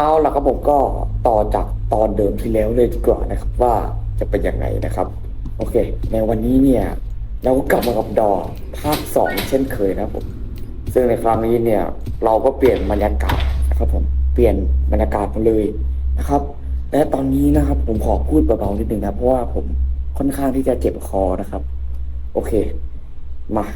เอาละครับผมก็ต่อจากตอนเดิมที่แล้วเลยดีกว่านะครับว่าจะเป็นยังไงนะครับ โอเค ในวันนี้เนี่ย เราก็กลับมากับดอภาคสองเช่นเคยนะครับผมซึ่งในครั้งนี้เนี่ย เราก็เปลี่ยนบรรยากาศนะครับผมเปลี่ยนบรรยากาศมาเลยนะครับและตอนนี้นะครับ ผมขอพูดเบาๆนิดนึงนะเพราะว่าผมค่อนข้างที่จะเจ็บคอนะครับ โอเค มา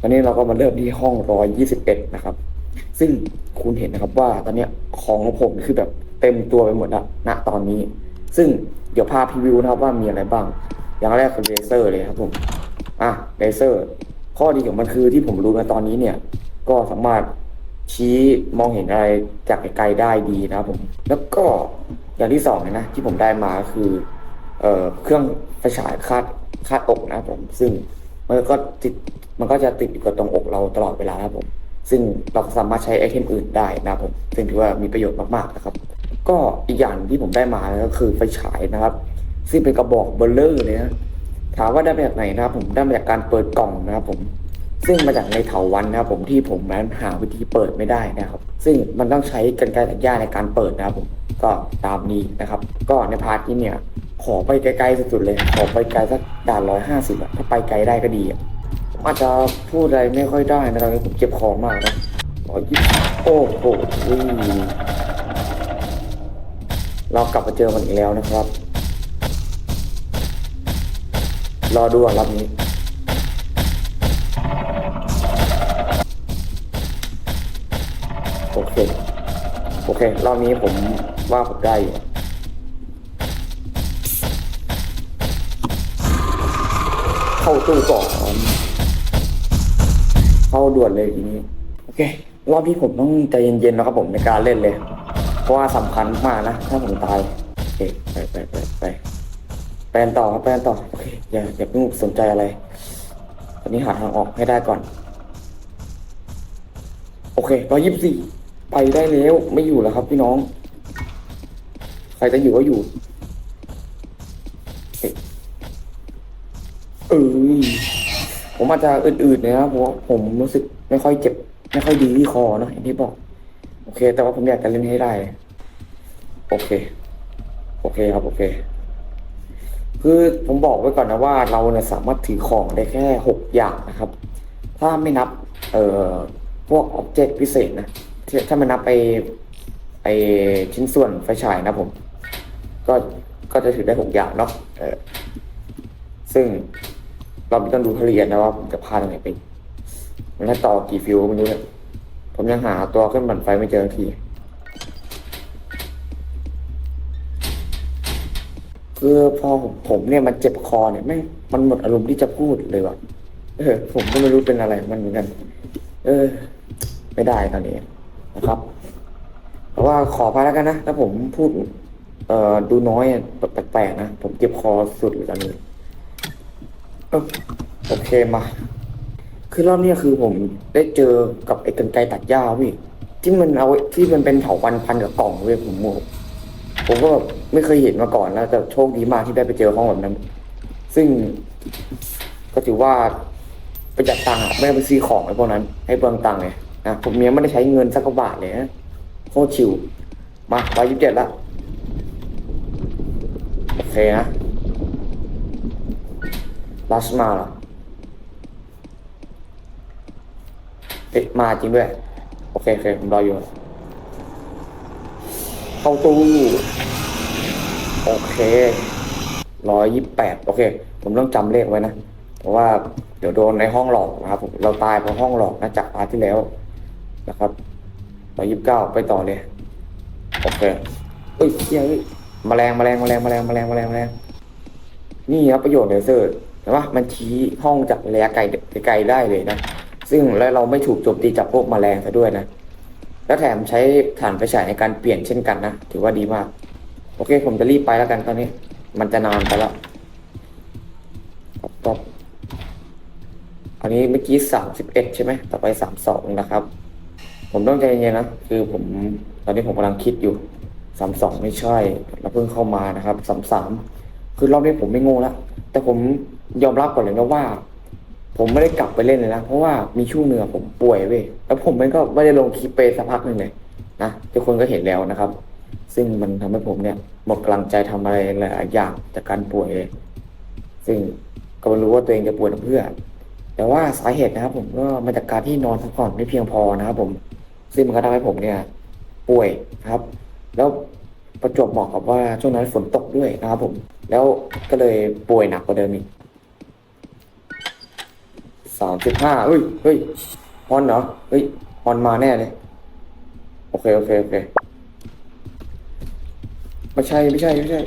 ตอนนี้เราก็มาเริ่มที่ห้องร้อยยี่สิบเอ็ดนะครับ ซึ่งคุณเห็นนะครับว่าตอนเนี้ยของของผมคือแบบเต็มตัวไปหมดแล้วณตอนนี้ ซึ่งเดี๋ยวพาพรีวิวนะครับว่ามีอะไรบ้าง อย่างแรกคือเลเซอร์เลยครับผมอะเลเซอร์ ข้อดีของมันคือที่ผมรู้นะตอนนี้เนี่ย ก็สามารถชี้มองเห็นอะไรจากไกลๆได้ดีนะครับผม แล้วก็อย่างที่สองนะที่ผมได้มาก็คือเอ่อเครื่องไฟฉายคาดคาดอกนะครับผม ซึ่งมันก็ติดมันก็จะติดอยู่กับตรงอกเราตลอดเวลาครับผม ซึ่งเราสามารถใช้ไอเทมอื่นได้นะครับผมซึ่งถือว่ามีประโยชน์มากๆนะครับ ก็อีกอย่างที่ผมได้มาก็คือไฟฉายนะครับ ซึ่งเป็นกระบอกเบลเลอร์เลยนะถามว่าได้มาจากไหนนะครับ ผมได้มาจากการเปิดกล่องนะครับผมซึ่งมาจากในเถาวันนะครับผมที่ผมนั้นหาวิธีเปิดไม่ได้นะครับ ซึ่งมันต้องใช้กรรไกรตัดหญ้าในการเปิดนะครับผมก็ตามนี้นะครับ ก็ในพาร์ทนี้เนี่ย ขอไปไกลๆสุดๆเลย ขอไปไกลสักด่านร้อยห้าสิบถ้าไปไกลได้ก็ดี อาจจะพูดอะไรไม่ค่อยได้นะตอนนี้ผมเจ็บคอมากนะร้อยยี่สิบโอ้โหเรากลับมาเจอมันอีกแล้วนะครับ รอดูรอบนี้โอเค โอเค รอบนี้ผมว่าผมได้อยู่เข้าตู้ก่อน เข้าด่วนเลยทีนี้ โอเค รอบนี้ผมต้องใจเย็นๆนะครับผมในการเล่นเลย เพราะว่าสำคัญมากนะ ถ้าผมตายโอเคไปไปไปไปแปลนต่อครับแปลนต่อ โอเค อย่าอย่าเพิ่งสนใจอะไร ตอนนี้หาทางออกให้ได้ก่อน โอเคร้อยยี่สิบสี่ไปได้แล้ว ไม่อยู่แล้วครับพี่น้อง ใครจะอยู่ก็อยู่ ผมอาจจะอืดๆนะครับเพราะผมรู้สึกไม่ค่อยเจ็บ ไม่ค่อยดีที่คอเนอะอย่างที่บอก โอเค แต่ว่าผมอยากจะเล่นให้ได้ โอเค โอเคครับ โอเค คือผมบอกไว้ก่อนนะว่าเราเนี่ยสามารถถือของได้แค่หกอย่างนะครับ ถ้าไม่นับ เอ่อพวกอ็อบเจกต์พิเศษนะถ้าไม่นับไปไอชิ้นส่วนไฟฉายนะผม ก็ก็จะถือได้หกอย่างเนาะเออซึ่ง เราต้องดูทะเลียนนะว่าผมจะพลาดตรงไหนไปมันให้ต่อกี่ฟิวไม่รู้เนี่ยผมยังหาตัวขึ้นบันไฟไม่เจอที คือพอผมผมเนี่ยมันเจ็บคอเนี่ยไม่มันหมดอารมณ์ที่จะพูดเลยว่ะ เออ ผมก็ไม่รู้เป็นอะไรมันเหมือนกัน เออ ไม่ได้ตอนนี้นะครับแต่ว่าขอพายแล้วกันนะถ้าผมพูด เอ่อดูน้อยแปลกๆนะผมเจ็บคอสุดเลยตอนนี้ โอเคมา คือรอบเนี้ยคือผมได้เจอกับไอ้กันไกรตัดหญ้าพี่ ที่มันเอาไว้ที่มันเป็นเถาวันพันกับกล่องเว้ยผมบอกผมก็แบบไม่เคยเห็นมาก่อนแล้วแต่โชคดีมากที่ได้ไปเจอห้องแบบนั้น ซึ่งก็ถือว่าประหยัดตังค์อะไม่ได้ไปซื้อของไอ้พวกนั้น ให้เปลืองตังค์ไงนะผมเนี้ยไม่ได้ใช้เงินสักกว่าบาทเลยนะโคตรชิวมาร้อยยี่สิบเจ็ดละโอเคนะ ลัสมาเหรอเอ๊ะมาจริงด้วย โอเคโอเคผมรออยู่ เข้าตู้โอเคร้อยยี่สิบแปดโอเค ผมต้องจำเลขไว้นะ เพราะว่าเดี๋ยวโดนในห้องหลอกนะครับผมเราตายเพราะห้องหลอกนะจากพาที่แล้วนะครับร้อยยี่สิบเก้าไปต่อเลย โอเคเอ้ยเฮ้ยเฮ้ยแมลงแมลงแมลงแมลงแมลงแมลงแมลงนี่ครับประโยชน์เลเซอร์ เห็นปะมันชี้ห้องจากระยะไกลไกลได้เลยนะ ซึ่งแล้วเราไม่ถูกโจมตีจากพวกแมลงซะด้วยนะ แล้วแถมใช้ฐานไฟฉายในการเปลี่ยนเช่นกันนะ ถือว่าดีมาก โอเค ผมจะรีบไปแล้วกันตอนนี้ มันจะนานไปแล้วต๊อปอันนี้เมื่อกี้สามสิบเอ็ดใช่ไหม ต่อไปสามสองนะครับ ผมต้องใจเย็นนะ คือผมตอนนี้ผมกำลังคิดอยู่สามสองไม่ใช่ เราเพิ่งเข้ามานะครับสามสามคือรอบนี้ผมไม่โง่แล้วแต่ผม ยอมรับก่อนเลยนะว่า ผมไม่ได้กลับไปเล่นเลยนะ เพราะว่ามีช่วงหนึ่งอผมป่วยเว้ยแล้วผมมันก็ไม่ได้ลงคลิปไปสักพักหนึ่งเลยนะทุกคนก็เห็นแล้วนะครับ ซึ่งมันทำให้ผมเนี่ยหมดกำลังใจทำอะไรหลายอย่างจากการป่วยเลยซึ่งก็ไม่รู้ว่าตัวเองจะป่วยเพื่อ แต่ว่าสาเหตุนะครับ ผมก็มาจากการที่นอนพักผ่อนไม่เพียงพอนะครับ ผม ซึ่งมันก็ทำให้ผมเนี่ย ป่วยครับ แล้วประจวบเหมาะกับว่าช่วงนั้นฝนตกด้วยนะครับ ผม แล้วก็เลยป่วยหนักกว่าเดิมอีก สามสิบห้าเฮ้ยเฮ้ยฮอนเหรอเฮ้ยฮอนมาแน่เลย โอเค โอเค โอเคไม่ใช่ไม่ใช่ไม่ใช่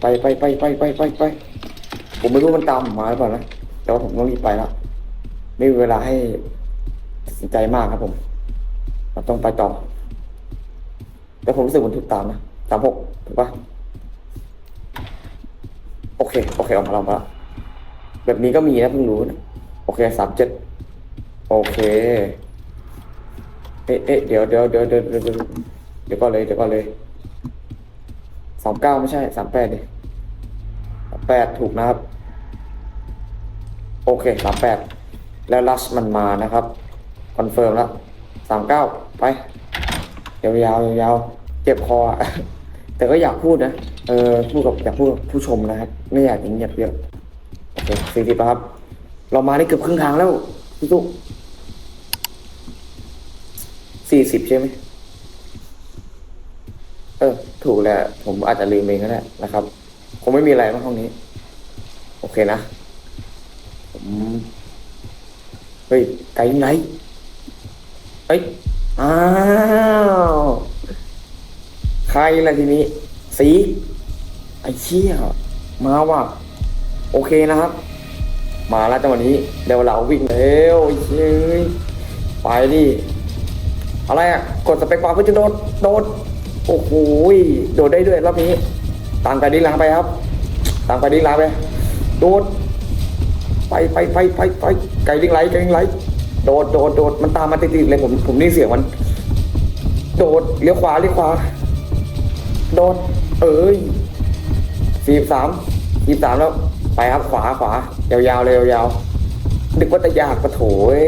ไปไปไปไปไปไปไปผมไม่รู้มันตามมาหรือเปล่านะแต่ว่าผมต้องรีบไปล้วไม่มีเวลาให้ตัดสินใจมากครับผมเราต้องไปต่อ แต่ผมรู้สึกมันถูกตามนะสามหกถูกปะโอเค โอเคออกมาแล้วออกมาแล้ว แบบนี้ก็มีนะเพิ่งรู้นะโอเคสามเจ็ดโอเค เอ๊ะเอ๊ะเดี๋ยวเดี๋ยวเดี๋ยวเดี๋ยวเดี๋ยวเดี๋ยวก็เลยเดี๋ยวก็เลยสามเก้าไม่ใช่สามแปดดิแปดถูกนะครับ โอเคสามแปดแล้วลัชมันมานะครับคอนเฟิร์มแล้วสามเก้าไปยาวยาวยาวๆเจ็บคอแต่ก็อยากพูดนะ เออพูดกับอยากพูดผู้ชมนะครับ ไม่อยากเงียบเยอะ สี่สิบครับ เรามาได้เกือบครึ่งทางแล้วพี่ตุ๊กสี่สิบใช่ไหมเออ ถูกแล้ว ผมอาจจะลืมเองก็ได้นะครับ คงไม่มีอะไรมากห้องนี้ โอเคนะ ผม เฮ้ย ไกลไหนเฮ้ย อ้าว ใครล่ะทีนี้ สี ไอ้เชี่ยมาว่ะ โอเคนะครับ มาแล้วจังหวะนี้เดี๋ยวเราวิ่งเร็วไอ้เชี่ยไปดิอะไรอะกดสเปคบาร์เพื่อจะโดดโดดโอ้โหยโดดได้ด้วยรอบนี้ตามไปดิ้งหลังไปครับ ตามไปดิ้งหลังไปโดดไปไปไปไปไปไก่ดิ้งไหลไก่ดิ้งไหลโดดโดดโดดมันตามมาติดๆเลยผมผมนี่เสียงมัน โดดเลี้ยวขวาเลี้ยวขวาโดดเอ้ยสี่สามสี่สามแล้ว ไปครับขวาขวายาวๆเลยยาวๆนึกว่าจะยากปะโถย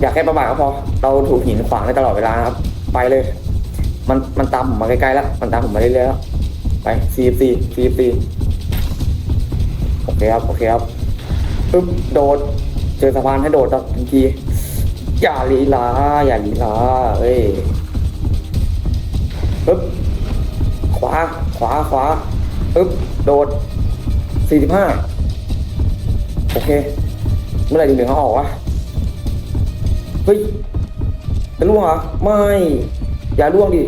อยากแค่ประมาทก็พอ เราถูกหินขวางได้ตลอดเวลาครับ ไปเลย มันมันตามผมมาใกล้ๆแล้ว มันตามผมมาเรื่อยๆแล้วไปสี่สี่สี่สี่โอเคครับโอเคครับปึ๊บโดด เจอสะพานให้โดดทันทีอย่าลีลาอย่าลีลาเอ้ยปึ๊บขวาขวาขวาปึ๊บโดด สี่สิบห้าโอเค เมื่อไหร่ถึงเหลืองเขาออกวะ เฮ้ยจะล่วงเหรอ ไม่ อย่าล่วงดิ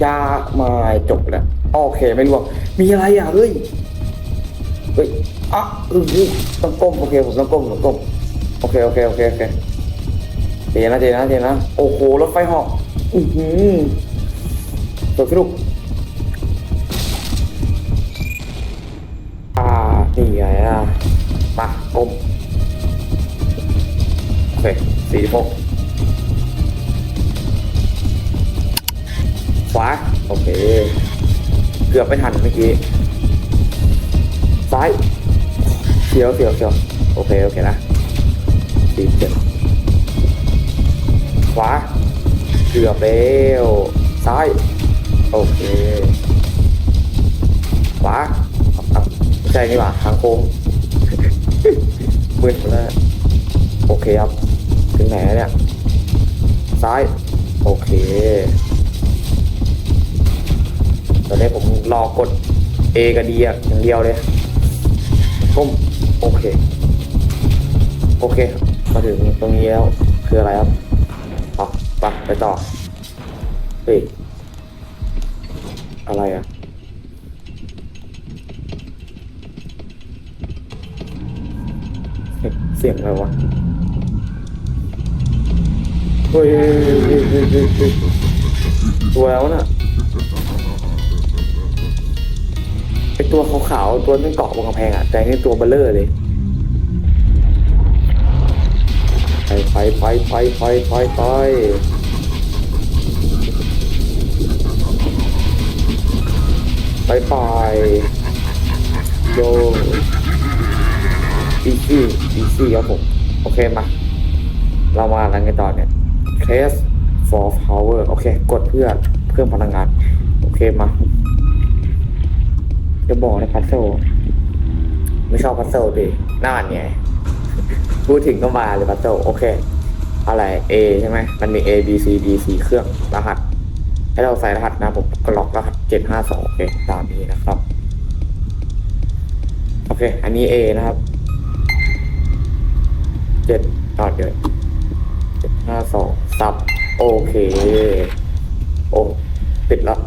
อย่าไม่จบแล้ว โอเคไม่ล่วง มีอะไรอะ เฮ้ย เฮ้ยอะต้องก้ม โอเคผมต้องก้มผมก้ม โอเคโอเคโอเคโอเคเจนะเจนะเจนะ โอ้โหรถไฟหอก อือหือสนุกสนุก นี่ไงอะมาก้มโอเคสี่หกขวา โอเค เกือบไม่ทันเมื่อกี้ ซ้ายเสียวเสียวเสียวโอเค โอเคนะสี่เจ็ดขวา เกือบแล้วซ้าย โอเค ขวา ใช่นี่หว่าทางโค้งมืดหมดแล้วโอเคครับ ถึงไหนแล้วเนี่ย ซ้าย โอเค ตอนนี้ผมรอกด A กับ D อะอย่างเดียวเลยก้มโอเค โอเค มาถึงตรงนี้แล้ว คืออะไรครับเอไปไปต่อเฮ้ยอะไรอะ สียงอะไรวะเฮ้ยตัวแล้วน่ะไอตัวขาวๆตัวที่เกาะบนกำแพงอะแต่นี่ตัวเบลเลอร์เลยไปไปไปไปไปไปไปไปไปโย อีซี่อีซี่ครับผม โอเคมา เรามาอะไรกันต่อเนี่ยเคสโฟ for power โอเค กดเพื่อเพิ่มพลังงาน โอเคมา จะบอกในพัซเซิลไม่ชอบพัซเซิลดิน่านไงพูดถึงก็มาเลยพัซเซิลโอเค อะไร A ใช่ไหม มันมี A B C D สี่เครื่องรหัส ให้เราใส่รหัสนะผมกล็อกรหัสเจ็ดห้าสองโอเค ตามนี้นะครับ โอเค อันนี้ A นะครับ เจ็ดต่อเดือนเจ็ดห้าสองซับ โอเค โอ้ติดแล้ว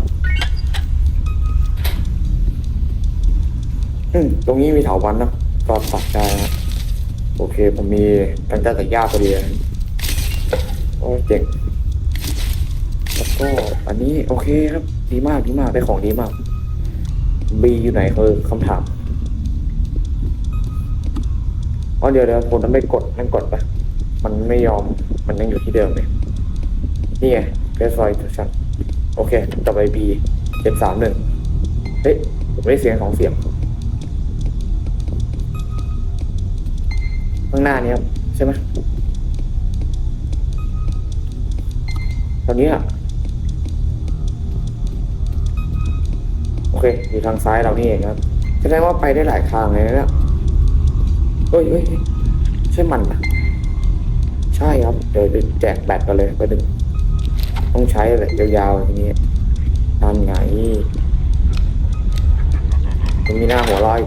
อืมตรงนี้มีเถาวันนะก็ตัดได้นะโอเค ผมมีตั้งแต่แต่ยากพอดีเลยโอ้เจ๋งแล้วก็อันนี้โอเคครับ ดีมากดีมากได้ของดีมาก B อยู่ไหนคือคำถาม อ๋อเดี๋ยวเดี๋ยวผมต้องไปกดนั่นกดปะมันไม่ยอมมันยังอยู่ที่เดิมเลยนี่ไงเพสไฟทุชั้นโอเคต่อไป B เจ็ดสามหนึ่งเฮ้ยผมได้เสียงสองเสียง ข้างหน้านี้ครับใช่ไหมตอนนี้อะโอเค อยู่ทางซ้ายเรานี่เองครับแสดงว่าไปได้หลายทางเลยนะ เฮ้ยเฮ้ยใช่มันนะใช่ครับ เดี๋ยวจะแจกแบตกันเลยไปดึงต้องใช้เลยยาวๆทีนี้นั่นไงมันมีหน้าหัวร้อย